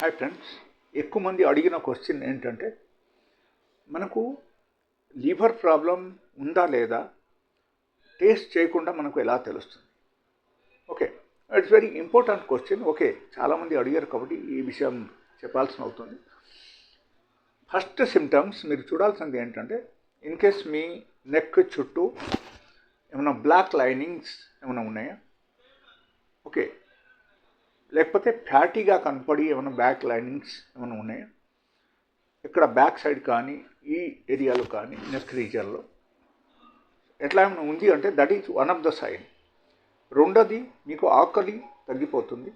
Hi friends ఎక్కువ మంది అడిగిన క్వశ్చన్ ఏంటంటే మనకు లివర్ ప్రాబ్లం ఉందా లేదా టేస్ట్ చేయకుండా మనకు ఎలా తెలుస్తుంది? Okay it's very important question. Okay చాలామంది అడిగారు కాబట్టి ఈ విషయం చెప్పాల్సిన అవుతుంది. ఫస్ట్ సిమ్టమ్స్ మీరు చూడాల్సింది ఏంటంటే ఇన్ కేస్ మీ నెక్ చుట్టూ ఏమైనా బ్లాక్ లైనింగ్స్ ఏమైనా ఉన్నాయా? ఓకే లేకపోతే ఫ్యాటీగా కనపడి ఏమైనా బ్యాక్ లైనింగ్స్ ఏమైనా ఉన్నాయా? ఇక్కడ బ్యాక్ సైడ్ కానీ ఈ ఏరియాలో కానీ నెక్ రీజియన్లో? ఎట్లా ఏమైనా ఉంది అంటే that is one of the sign. రెండోది మీకు ఆకలి తగ్గిపోతుంది.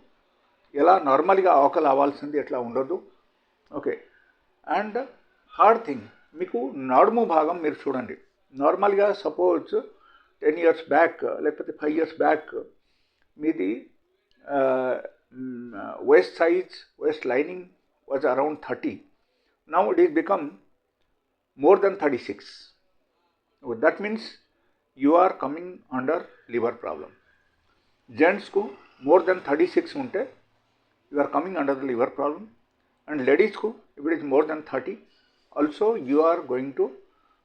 ఎలా? నార్మల్గా ఆకలి అవ్వాల్సింది ఎట్లా ఉండదు. ఓకే. అండ్ థర్డ్ థింగ్ మీకు నడుము భాగం మీరు చూడండి. నార్మల్గా సపోజ్ టెన్ ఇయర్స్ బ్యాక్ లేకపోతే ఫైవ్ ఇయర్స్ బ్యాక్ మీది Mm, uh, waist size, waist lining was around 30. Now it is become more than 36. So that means you are coming under liver problem. Gents को more than 36 उनटे you are coming under the liver problem. And ladies को if it is more than 30 also you are going to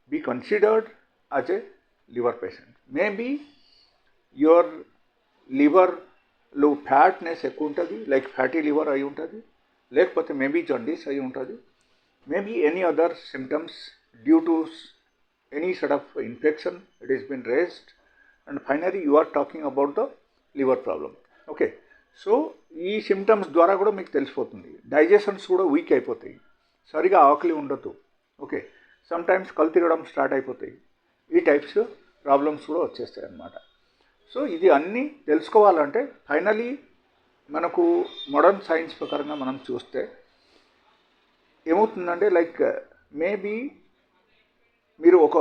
be considered as a liver patient. Maybe your liver లో fatness ఎక్కువ ఉంటుంది like fatty liver అయి ఉంటుంది లేకపోతే maybe jaundice అయి ఉంటుంది maybe any other symptoms due to any sort of infection it is been raised and finally you are talking about the liver problem okay so ఈ symptoms ద్వారా కూడా మీకు తెలిసిపోతుంది. డైజెషన్స్ కూడా వీక్ అయిపోతాయి. సరిగా ఆకలి ఉండదు. ఓకే సమ్టైమ్స్ కళ్ళు తిరగడం స్టార్ట్ అయిపోతాయి. ఈ టైప్స్ ప్రాబ్లమ్స్ కూడా వచ్చేస్తాయి అన్నమాట సో ఇది అన్నీ తెలుసుకోవాలంటే ఫైనలీ మనకు మోడర్న్ సైన్స్ ప్రకారంగా మనం చూస్తే ఏమవుతుందంటే లైక్ మేబీ మీరు ఒక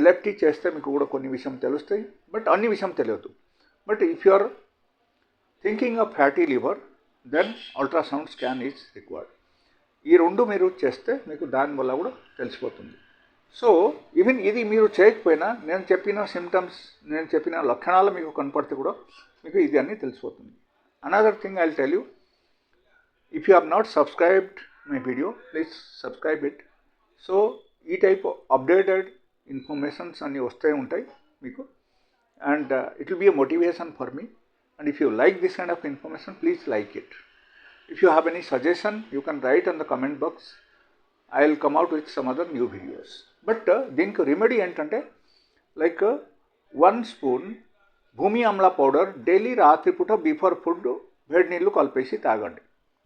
ఎలెక్టీ చేస్తే మీకు కూడా కొన్ని విషయం తెలుస్తాయి బట్ అన్ని విషయం తెలియదు. But if you are thinking of fatty liver then ultrasound scan is required. ఈ రెండు మీరు చేస్తే మీకు దానివల్ల కూడా తెలిసిపోతుంది. సో ఈవెన్ ఇది మీరు చేయకపోయినా నేను చెప్పిన సిమ్టమ్స్ నేను చెప్పిన లక్షణాలు మీకు కనపడితే కూడా మీకు ఇది అన్నీ తెలిసిపోతుంది. Another thing I tell you if you have not subscribed my video please subscribe it so ఈ టైప్ అప్డేటెడ్ ఇన్ఫర్మేషన్స్ అన్నీ వస్తూ ఉంటాయి మీకు. And it will be a motivation for me and if you like this kind of information please like it if you have any suggestion you can write on the comment box I will come out with some other new videos but దీనికి remedy ఏంటంటే like one spoon bhumi amla powder daily రాత్రిపూట before food వేడి నీళ్ళు కలిపేసి తాగండి.